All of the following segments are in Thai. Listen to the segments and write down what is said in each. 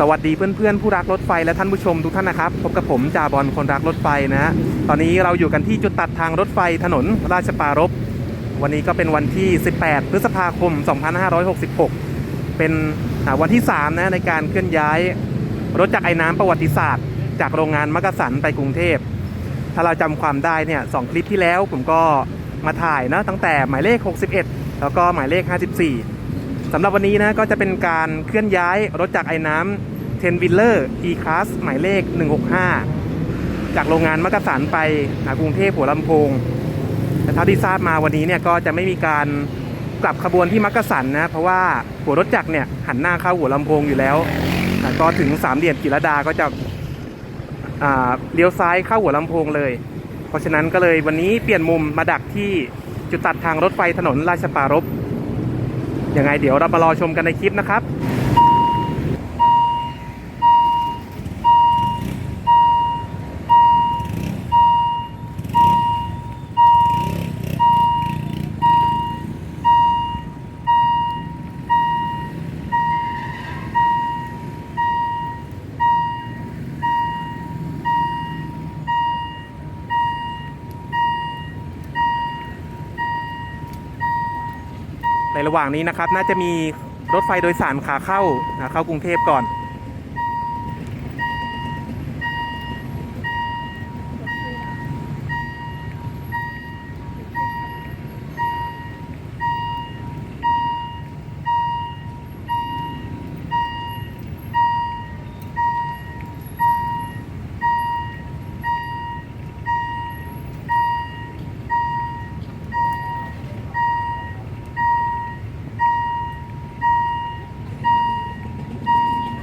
สวัสดีเพื่อนๆผู้รักรถไฟและท่านผู้ชมทุกท่านนะครับพบกับผมจ่าบอลคนรักรถไฟนะฮะตอนนี้เราอยู่กันที่จุดตัดทางรถไฟถนนราชปรารภวันนี้ก็เป็นวันที่ 18 พฤษภาคม 2566 เป็นวันที่ 3 นะในการเคลื่อนย้ายรถจักรไอ้น้ำประวัติศาสตร์ จากโรงงานมักกะสันไปกรุงเทพ ถ้าเราจำความได้เนี่ยสองคลิปที่แล้วผมก็มาถ่ายนะตั้งแต่หมายเลข 61 แล้วก็หมายเลข 54 สำหรับวันนี้นะก็จะเป็นการเคลื่อนย้ายรถจากไอ้น้ำเทนวิลเลอร์ E Class หมายเลข 165 จากโรงงานมักกะสันไปหากรุงเทพหัวลำโพงแต่เท่าที่ทราบมาวันนี้เนี่ยก็จะไม่มีการกลับขบวนที่มักกะสันนะเพราะว่าหัวรถจักรเนี่ยหันหน้าเข้าหัวลำโพงอยู่แล้วแต่ก็ถึงสามเหลี่ยมกิรดาก็จะเลี้ยวซ้ายเข้าหัวลำโพงเลย เพราะฉะนั้นก็เลยวันนี้เปลี่ยนมุมมาดักที่จุดตัดทางรถไฟถนนราชปรารภ ยังไงเดี๋ยวเรามารอชมกันในคลิปนะครับ ระหว่างนี้นะครับ น่าจะมีรถไฟโดยสารขาเข้านะเข้ากรุงเทพก่อน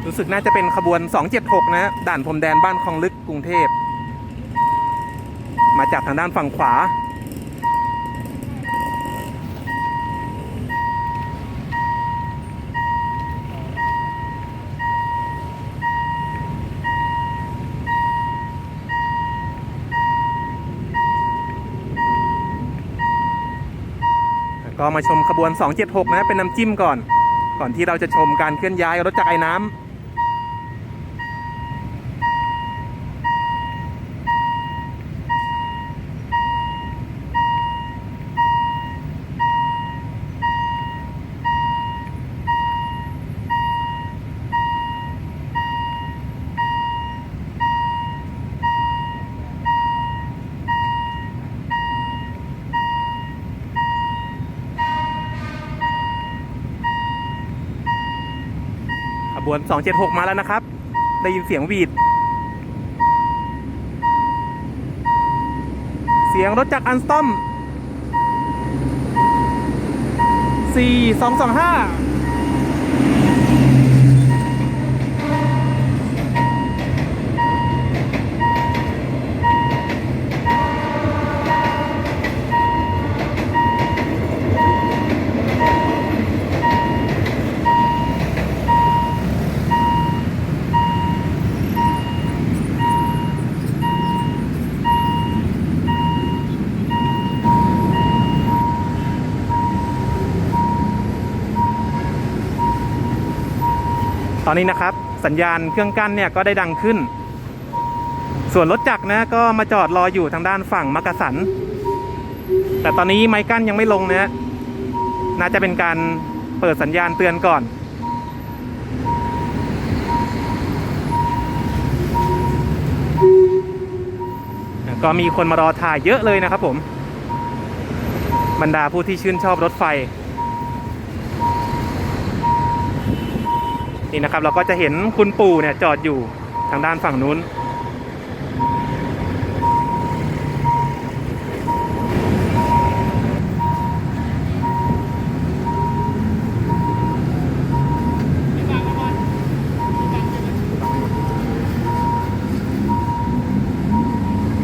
รู้สึกน่าจะเป็นขบวน 276 นะ ด่านพรมแดนบ้านคลองลึกกรุงเทพ มาจากทางด้านฝั่งขวา ก็มาชมขบวน 276 นะ เป็นน้ำจิ้มก่อน ก่อนที่เราจะชมการเคลื่อนย้ายรถจักรไอ้น้ำ วน 276 มาแล้วนะครับ ได้ยินเสียงวีด เสียงรถจักรอันสตอม 4225 อนนี้นะครับ สัญญาณเครื่องกั้นเนี่ยก็ได้ดังขึ้น ส่วนรถจักรนะก็มาจอดรออยู่ทางด้านฝั่งมักกะสัน แต่ตอนนี้ไม้กั้นยังไม่ลงนะน่าจะเป็นการเปิดสัญญาณเตือนก่อนก็มีคนมารอถ่ายเยอะเลยนะครับผม บรรดาผู้ที่ชื่นชอบรถไฟ นี่นะครับ เราก็จะเห็นคุณปู่เนี่ยจอดอยู่ทางด้านฝั่งนู้น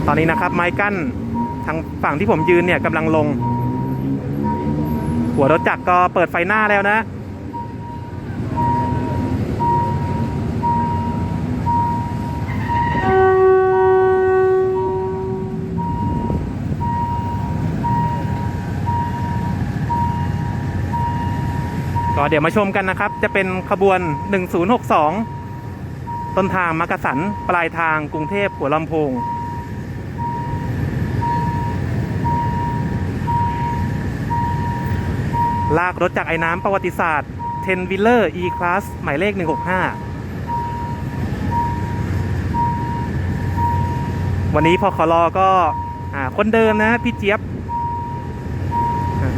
ตอนนี้นะครับไม้กั้นทางฝั่งที่ผมยืนเนี่ยกำลังลง หัวรถจักรก็เปิดไฟหน้าแล้วนะ เดี๋ยวมาชมกันนะครับ จะเป็นขบวน 1062 ต้นทางมักกะสัน ปลายทางกรุงเทพหัวลำโพงลากรถจากไอ้น้ำประวัติศาสตร์เทนวิลเลอร์ E-Class หมายเลข 165 วันนี้พอขอรอก็อคนเดิมนะ พี่เจี๊ยบ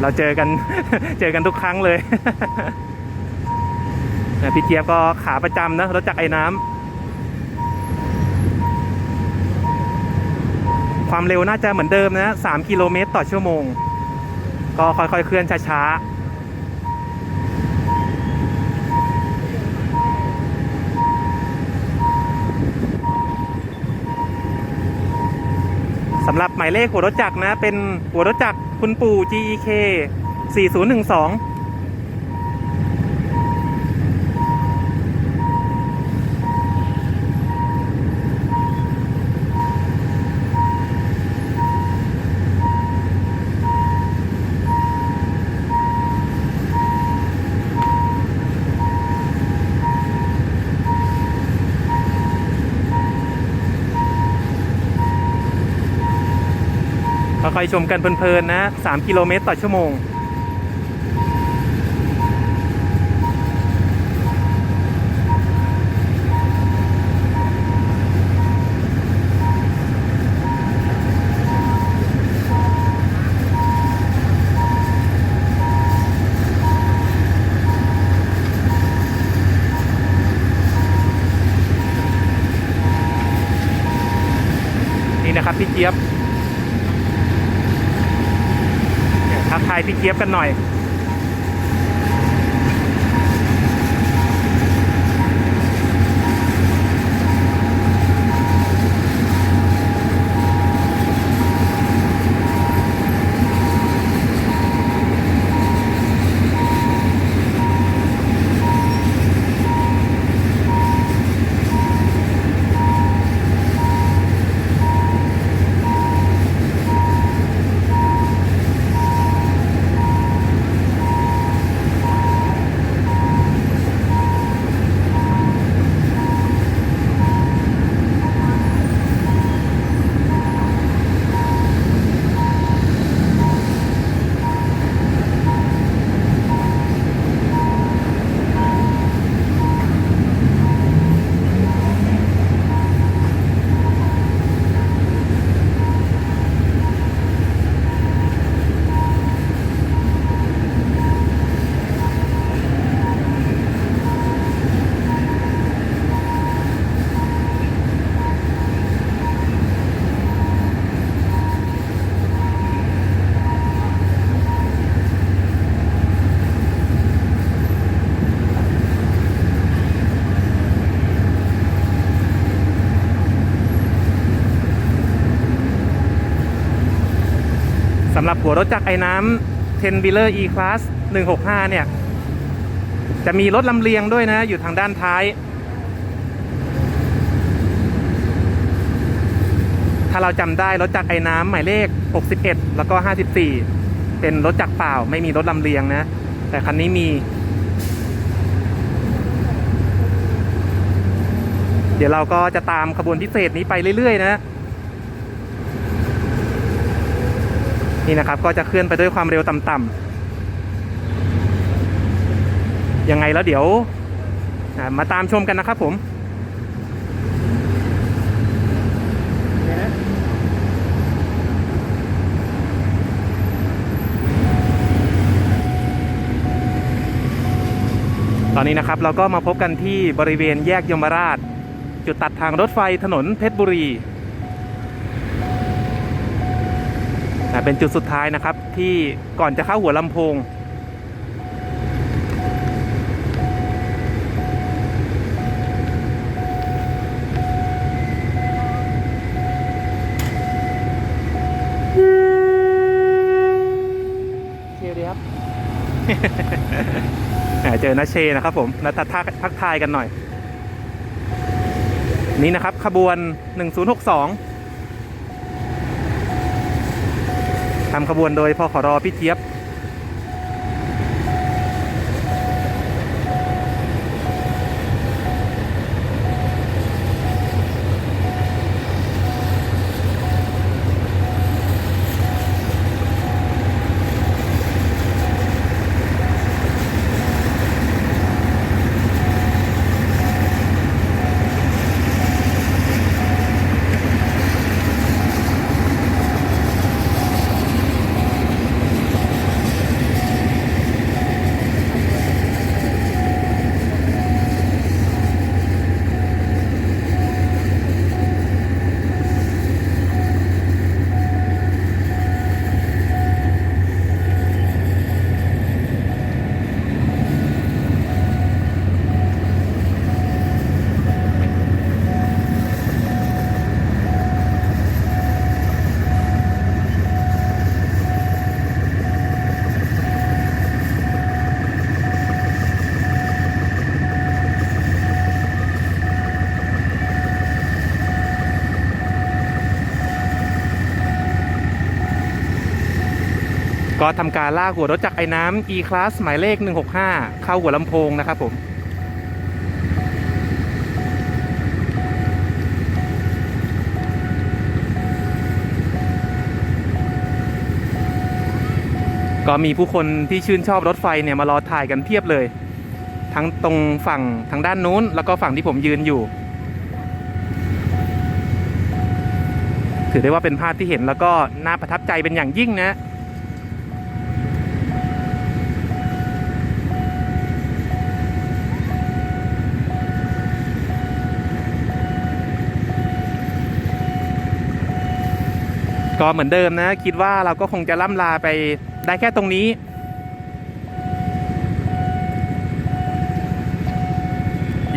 เราเจอกันเจอกันทุกครั้งเลยพี่เจี๊ยบก็ขาประจำนะรถจักรไอ้น้ำความเร็วน่าจะเหมือนเดิมนะ3กิโลเมตรต่อชั่วโมง ก็ค่อยๆเคลื่อนช้าๆสำหรับหมายเลขหัวรถจักรนะ เป็นหัวรถจักร คุณปู่ GEK 4012 ค่อยๆชมกันเพลินๆนะ 3 กิโลเมตรต่อชั่วโมง นี่นะครับพี่เจี๊ยบ ทักทายพี่เจี๊ยบกันหน่อยำหรับหัวรถจักรไอ้น้ำเทนบิลเลอร์ E Class 165 เนี่ย จะมีรถลำเลียงด้วยนะ อยู่ทางด้านท้าย ถ้าเราจำได้รถจักรไอ้น้ำหมายเลข 61 แล้วก็ 54 เป็นรถจักรเปล่าไม่มีรถลำเลียงนะ แต่คันนี้มี เดี๋ยวเราก็จะตามขบวนพิเศษนี้ไปเรื่อยๆ นะ นี่นะครับก็จะเคลื่อนไปด้วยความเร็วต่ำๆยังไงแล้วเดี๋ยวมาตามชมกันนะครับผมตอนนี้นะครับเราก็มาพบกันที่บริเวณแยกยมราช จุดตัดทางรถไฟถนนเพชรบุรี อ่าเป็นจุดสุดท้ายนะครับ ที่ก่อนจะเข้าหัวลำโพง เชียร์ดีครับอ่าเจอนาเชนะครับผมนัทักทักทายกันหน่อย นี่นะครับขบวน 1062 ทำขบวนโดยพอขอรอพี่เจี๊ยบ ก็ทำการลากหัวรถจักไอ้น้ำ E-Class หมายเลข 165 เข้าหัวลำโพงนะครับผมก็มีผู้คนที่ชื่นชอบรถไฟเนี่ยมารอถ่ายกันเพียบเลย ทั้งตรงฝั่งทางด้านนู้น แล้วก็ฝั่งที่ผมยืนอยู่ ถือได้ว่าเป็นภาพที่เห็นแล้วก็น่าประทับใจเป็นอย่างยิ่งนะ ก็เหมือนเดิมนะ คิดว่าเราก็คงจะล่ำลาไปได้แค่ตรงนี้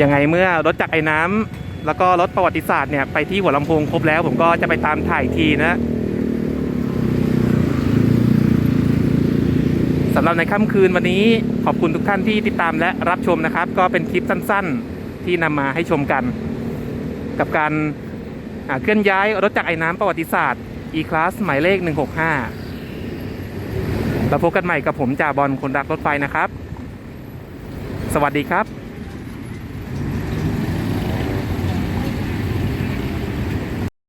ยังไงเมื่อรถจักรไอ้น้ำแล้วก็รถประวัติศาสตร์เนี่ยไปที่หัวลำโพงครบแล้ว ผมก็จะไปตามถ่ายทีนะสำหรับในค่ำคืนวันนี้ขอบคุณทุกท่านที่ติดตามและรับชมนะครับ ก็เป็นคลิปสั้นๆที่นำมาให้ชมกัน กับการเคลื่อนย้ายรถจักรไอ้น้ำประวัติศาสตร์ E-Class หมายเลข 165 แล้วพบกันใหม่กับผมจ่าบอลคนรักรถไฟนะครับ สวัสดีครับ